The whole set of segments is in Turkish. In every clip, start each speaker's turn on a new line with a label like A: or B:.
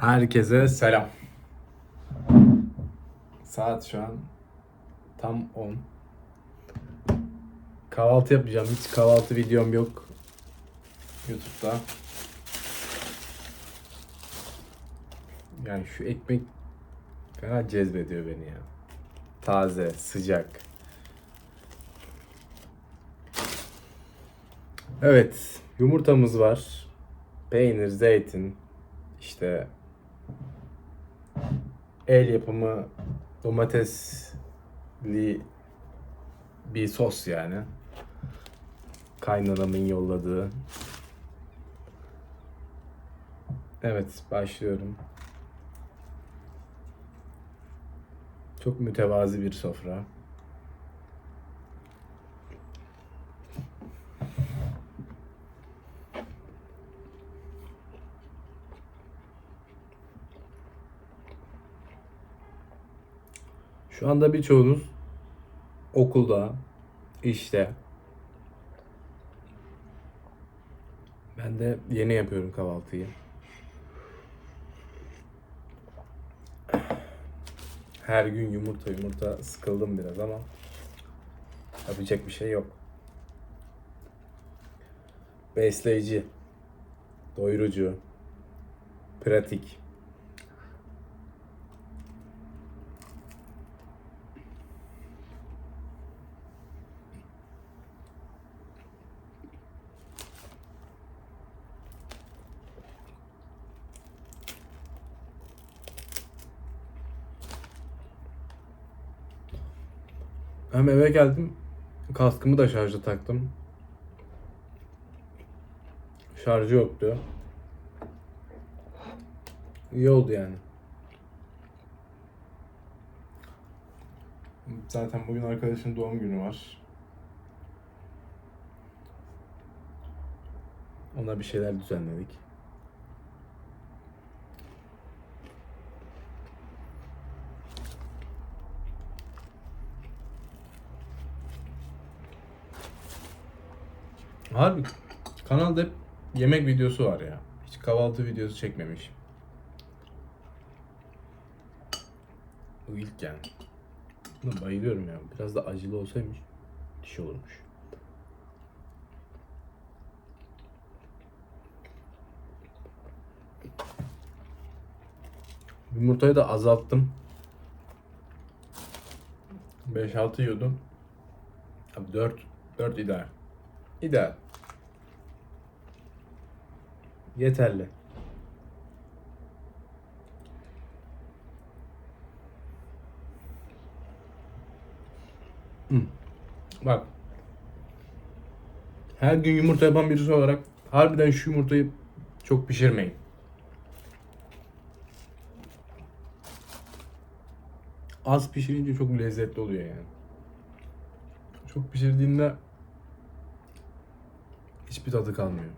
A: Herkese selam. Saat şu an tam 10. Kahvaltı yapacağım. Hiç kahvaltı videom yok YouTube'da. Yani şu ekmek fena cezbediyor beni ya. Taze, sıcak. Evet, yumurtamız var. Peynir, zeytin, işte el yapımı domatesli bir sos yani. Kaynanamın yolladığı. Evet, başlıyorum. Çok mütevazi bir sofra. Şu anda birçoğunuz okulda, işte. Ben de yeni yapıyorum kahvaltıyı. Her gün yumurta yumurta sıkıldım biraz ama yapacak bir şey yok. Besleyici, doyurucu, pratik. Hem eve geldim. Kaskımı da şarja taktım. Şarjı yoktu. İyi oldu yani. Zaten bugün arkadaşın doğum günü var. Ona bir şeyler düzenledik. Harbi kanalda hep yemek videosu var ya. Hiç kahvaltı videosu çekmemiş. Bu ilk yani. Buna bayılıyorum ya. Biraz da acılı olsaymış. Diş olurmuş. Yumurtayı da azalttım. 5-6 yiyordum. Abi 4 4 ideal. İdeal. Yeterli. Bak. Her gün yumurta yapan birisi olarak harbiden şu yumurtayı çok pişirmeyin. Az pişirince çok lezzetli oluyor yani. Çok pişirdiğinde hiçbir tadı kalmıyor.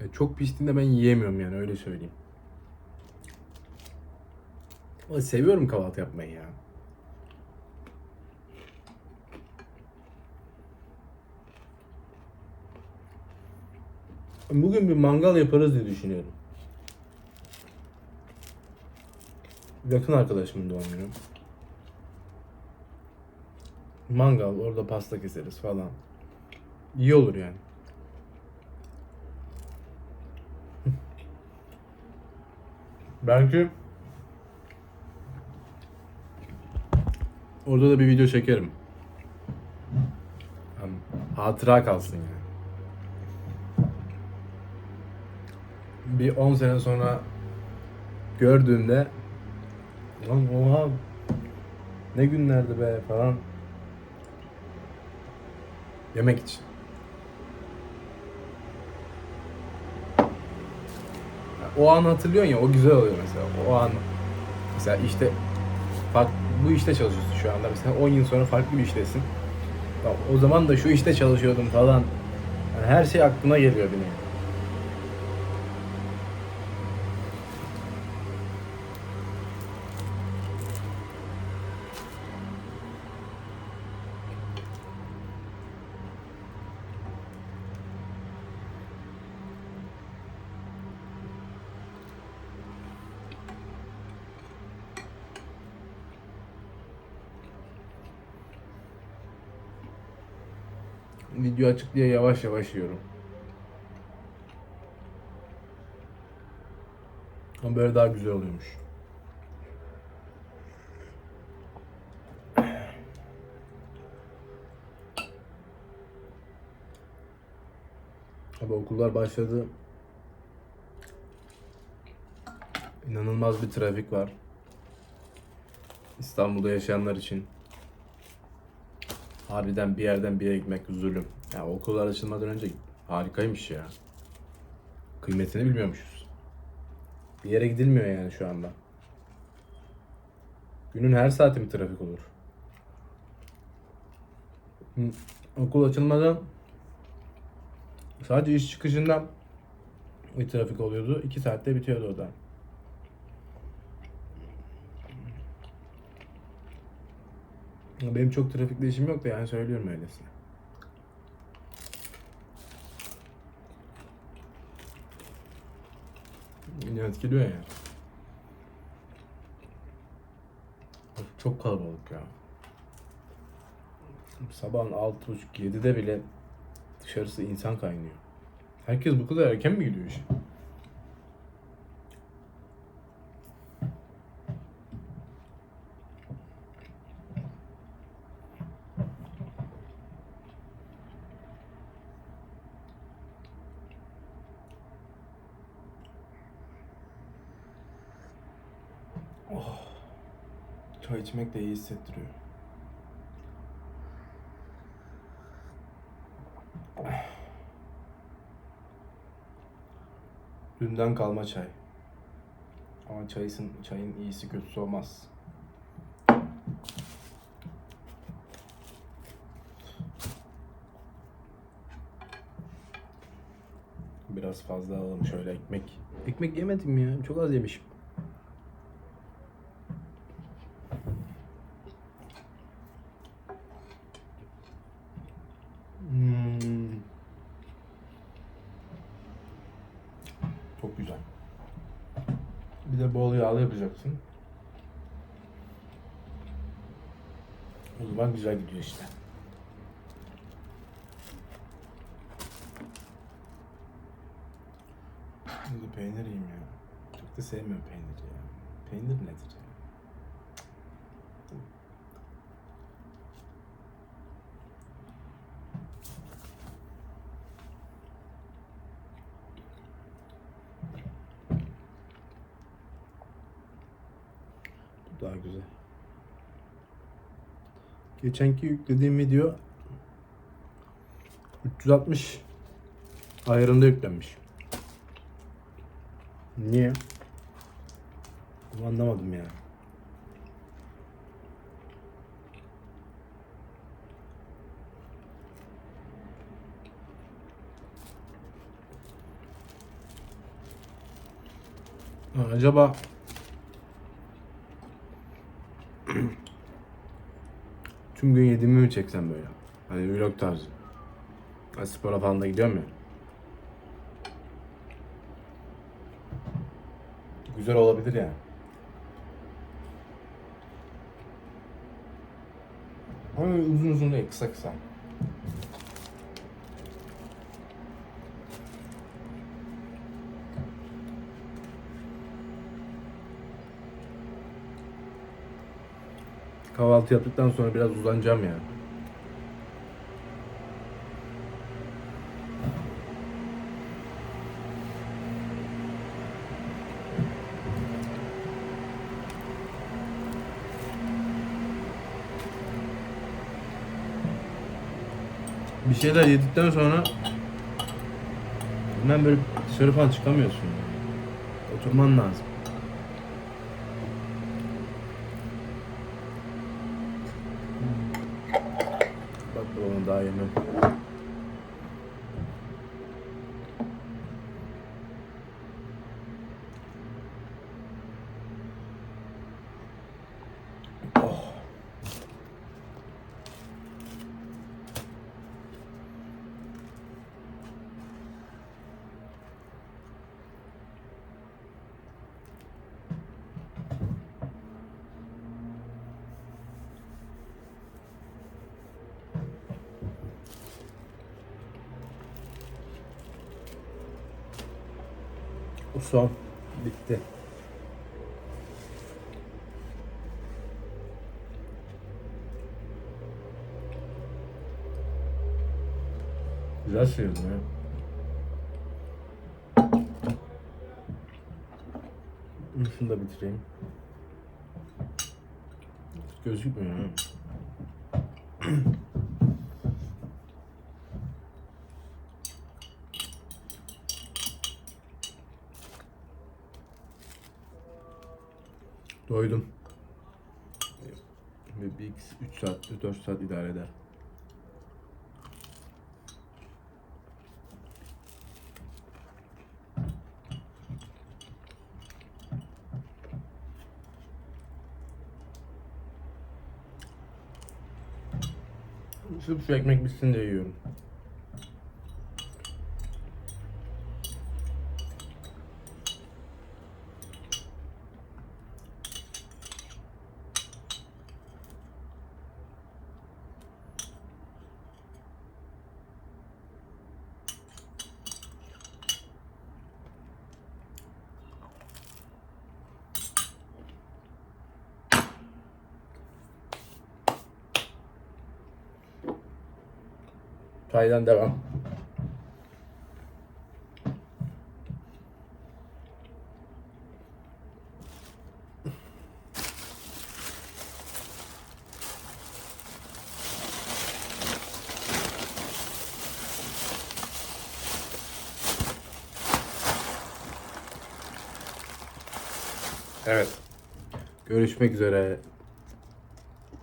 A: Ya çok piştiğinde ben yiyemiyorum yani öyle söyleyeyim. Ama seviyorum kahvaltı yapmayı ya. Bugün bir mangal yaparız diye düşünüyorum. Yakın arkadaşımın doğum günü. Mangal, orada pasta keseriz falan. İyi olur yani. Belki orada da bir video çekerim. Hatıra kalsın yani. Bir 10 sene sonra gördüğünde lan oha ne günlerdi be falan yemek için. O an hatırlıyorsun ya o güzel oluyor mesela. O an mesela işte fark, bu işte çalışıyorsun şu anda mesela 10 yıl sonra farklı bir iştesin. O zaman da şu işte çalışıyordum falan. Yani her şey aklına geliyor benim. Video açık diye yavaş yavaş yiyorum. Ama böyle daha güzel oluyormuş. Abi okullar başladı. İnanılmaz bir trafik var. İstanbul'da yaşayanlar için. Harbiden bir yerden bir yere gitmek zulüm. Ya okullar açılmadan önce harikaymış ya. Kıymetini bilmiyormuşuz. Bir yere gidilmiyor yani şu anda. Günün her saati bir trafik olur. Okul açılmadan sadece iş çıkışından bir trafik oluyordu. 2 saatte bitiyordu o da. Benim çok trafikle işim yok da yani söylüyorum öylesine. Yine etkiliyor yani. Çok kalabalık ya. Sabahın 6.30-7'de bile dışarısı insan kaynıyor. Herkes bu kadar erken mi gidiyor işe? Çay içmek de iyi hissettiriyor. Dünden kalma çay. Ama çayın, çayın iyisi kötüsü olmaz. Biraz fazla alalım şöyle ekmek. Ekmek yemedim ya. Çok az yemişim. Hmm. Çok güzel. Bir de bol yağlı yapacaksın. O zaman güzel gidiyor işte. Şimdi peynir yiyeyim ya. Çok da sevmiyorum peyniri ya. Peynir nedir ya? Daha güzel. Geçenki yüklediğim video 360 ayarında yüklenmiş. Niye? Bunu anlamadım ya. Acaba tüm gün yediğimi mi çeksem böyle? Hani vlog tarzı. Hani spora falan da gidiyorum ya. Güzel olabilir yani. Ama uzun uzun değil, kısa kısa. Kahvaltı yaptıktan sonra biraz uzanacağım yani. Bir şeyler yedikten sonra hemen böyle dışarı falan çıkamıyorsun. Oturman lazım. Bak bunu daha yemem. Oh. Son. Bitti. Güzel sıyırdın ya. Şunu da bitireyim. Gözükmüyor Doydum. Bir 3 saat, 4 saat idare eder. Sırf şu ekmek bitsin diye yiyorum. Çaydan devam. Evet. Görüşmek üzere.